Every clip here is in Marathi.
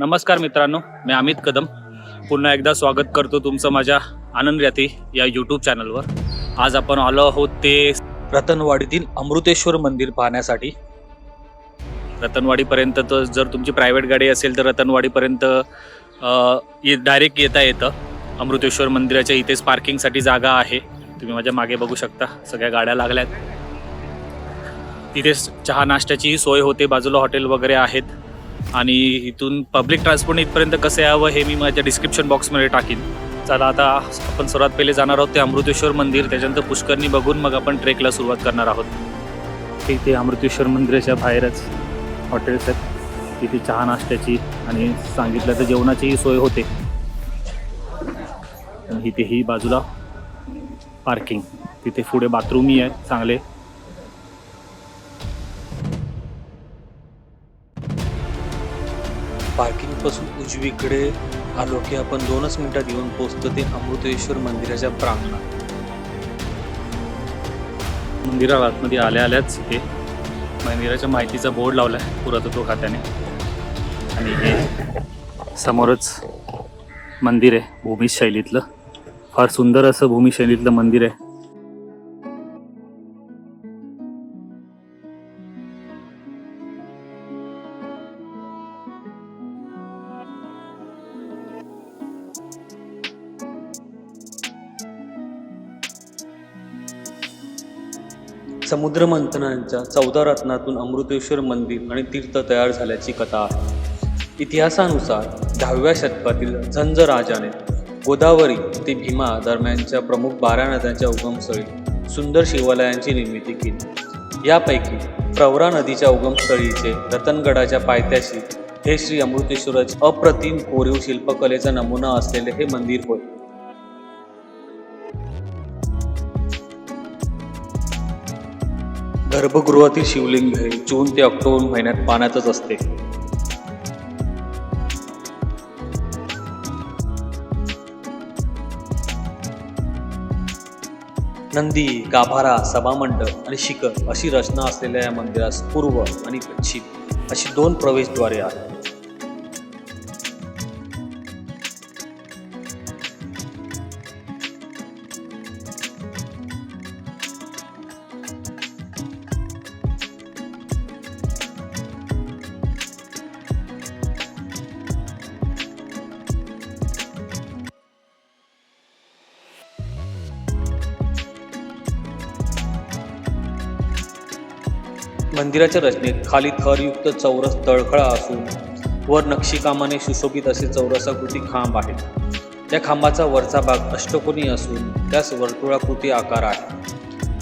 नमस्कार मित्रांनो मी अमित कदम. पुन्हा एकदा स्वागत करतो तुमचं माझ्या आनंद याती या यूट्यूब चॅनलवर आज आपण आलो आहोत ते रतनवाडीतील अमृतेश्वर मंदिर पाहण्यासाठी. रतनवाडीपर्यंत तर जर तुमची प्रायव्हेट गाडी असेल तर रतनवाडीपर्यंत डायरेक्ट येता येतं. अमृतेश्वर मंदिराच्या इथेच पार्किंगसाठी जागा आहे. तुम्ही माझ्या मागे बघू शकता सगळ्या गाड्या लागल्यात. तिथेच चहा नाश्त्याचीही सोय होते बाजूला हॉटेल वगैरे आहेत. आणि इथून पब्लिक ट्रान्सपोर्ट इथपर्यंत कसं यावं हे मी माझ्या डिस्क्रिप्शन बॉक्समध्ये टाकीन. चला आता आपण सर्वात पहिले जाणार आहोत ते अमृतेश्वर मंदिर. त्याच्यानंतर पुष्करणी बघून मग आपण ट्रेकला सुरुवात करणार आहोत. इथे अमृतेश्वर मंदिराच्या बाहेरच हॉटेल्स आहेत तिथे चहा नाश्त्याची आणि सांगितलं तर जेवणाचीही सोय होते. इथे ही बाजूला पार्किंग तिथे पुढे बाथरूमही आहेत चांगले. पार्किंगपासून उजवीकडे आलो की आपण दोनच मिनिटात येऊन पोहोचतो ते अमृतेश्वर मंदिराच्या प्रांगणात. मंदिरा आतमध्ये आल्या आल्याच हे मंदिराच्या माहितीचा बोर्ड लावला आहे पुरातत्व खात्याने. आणि हे समोरच मंदिर आहे भूमिशैलीतलं. फार सुंदर असं भूमिशैलीतलं मंदिर आहे. समुद्र मंथनांच्या चौदा रत्नातून अमृतेश्वर मंदिर आणि तीर्थ तयार झाल्याची कथा आहे. इतिहासानुसार दहाव्या शतकातील झंज राजाने गोदावरी ते भीमा दरम्यानच्या प्रमुख बारा नद्यांच्या उगमस्थळी सुंदर शिवालयांची निर्मिती केली. यापैकी प्रवरा नदीच्या उगमस्थळीचे रतनगडाच्या पायथ्याशी हे श्री अमृतेश्वराचे अप्रतिम कोरीव शिल्पकलेचा नमुना असलेले हे मंदिर होय. गर्भगृहातील शिवलिंग हे जून ते ऑक्टोबर महिन्यात पाण्यातच असते. नंदी गाभारा सभामंडप आणि शिखर अशी रचना असलेल्या या मंदिरास पूर्व आणि पश्चिम अशी दोन प्रवेशद्वारे आहेत. मंदिराच्या रचनेत खाली थरयुक्त चौरस तळखळा असून वर नक्षीकामाने सुशोभित असे चौरसाकृती खांब आहेत. त्या खांबाचा वरचा भाग अष्टकोनी असून त्यास वर्तुळाकृती आकार आहे.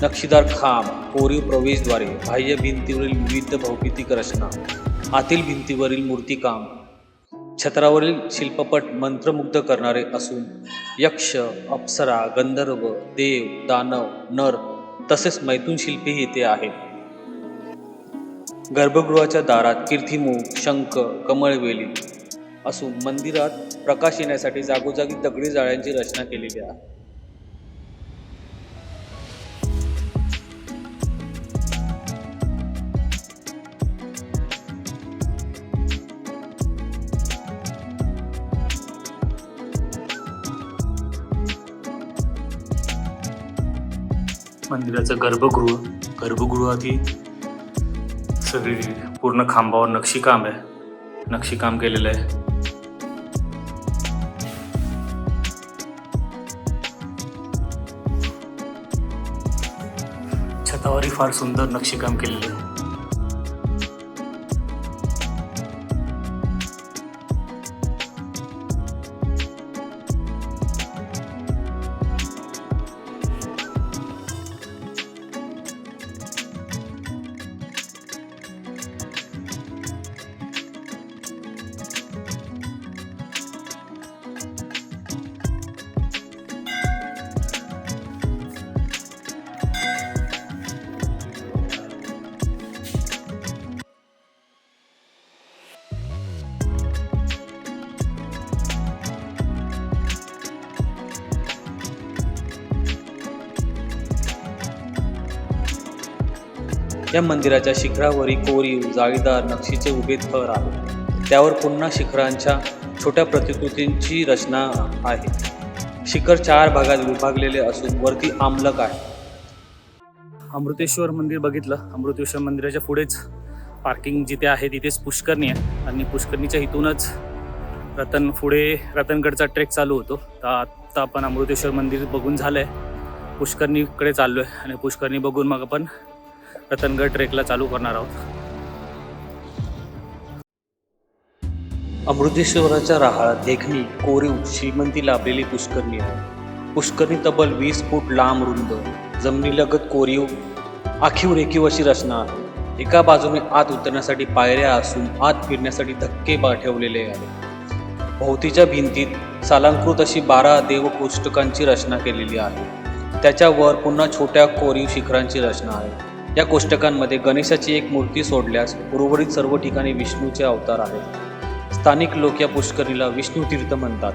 नक्षीदार खांब कोरीव प्रवेशद्वारे बाह्य भिंतीवरील विविध भौमितिक रचना आतील भिंतीवरील मूर्तिकाम छत्रावरील शिल्पपट मंत्रमुग्ध करणारे असून यक्ष अप्सरा गंधर्व देव दानव नर तसेच मैथून शिल्पी येथे आहेत. गर्भगृहाच्या दारात कीर्तिमुख शंख कमळवेली असून मंदिरात प्रकाश येण्यासाठी जागोजागी दगडी जाळ्यांची रचना केलेली आहे. मंदिराचं गर्भगृह गर्भगृहातील सगळी पूर्ण खांबावर नक्षीकाम आहे नक्षीकाम केलेलं आहे छतावरही फार सुंदर नक्षीकाम केलेलं आहे या मंदिराच्या शिखरावरील कोरीव जाळीदार नक्षीचे उभे थर आहे त्यावर पुन्हा शिखरांच्या छोट्या प्रतिकृतींची रचना आहे. शिखर चार भागात विभागलेले असून वरती आमलक आहे. अमृतेश्वर मंदिर बघितलं. अमृतेश्वर मंदिराच्या पुढेच पार्किंग जिथे आहे तिथेच पुष्करणी आहे. आणि पुष्करणीच्या इथूनच रतन पुढे रतनगडचा ट्रेक चालू होतो. तर आत्ता आपण अमृतेश्वर मंदिर बघून झालं आहे पुष्करणीकडे चाललो आहे आणि पुष्करणी बघून मग आपण रतनगड ट्रेकला चालू करणार आहोत. अमृतेश्वराच्या राहाळात देखणी कोरीव श्रीमंती लाभलेली पुष्करणी आहे. पुष्करणी तब्बल वीस फूट लांब रुंद. जमिनीलगत कोरीव आखीव रेखीव अशी रचना आहे. एका बाजूने आत उतरण्यासाठी पायऱ्या असून आत फिरण्यासाठी धक्के ठेवलेले आहे भोवतीच्या भिंतीत सालांकृत अशी बारा देवकोष्टकांची रचना केलेली आहे. त्याच्यावर पुन्हा छोट्या कोरीव शिखरांची रचना आहे. या कोष्टकांमध्ये गणेशाची एक मूर्ती सोडल्यास उर्वरित सर्व ठिकाणी विष्णूचे अवतार आहेत. स्थानिक लोक या पुष्करीला विष्णू तीर्थ म्हणतात.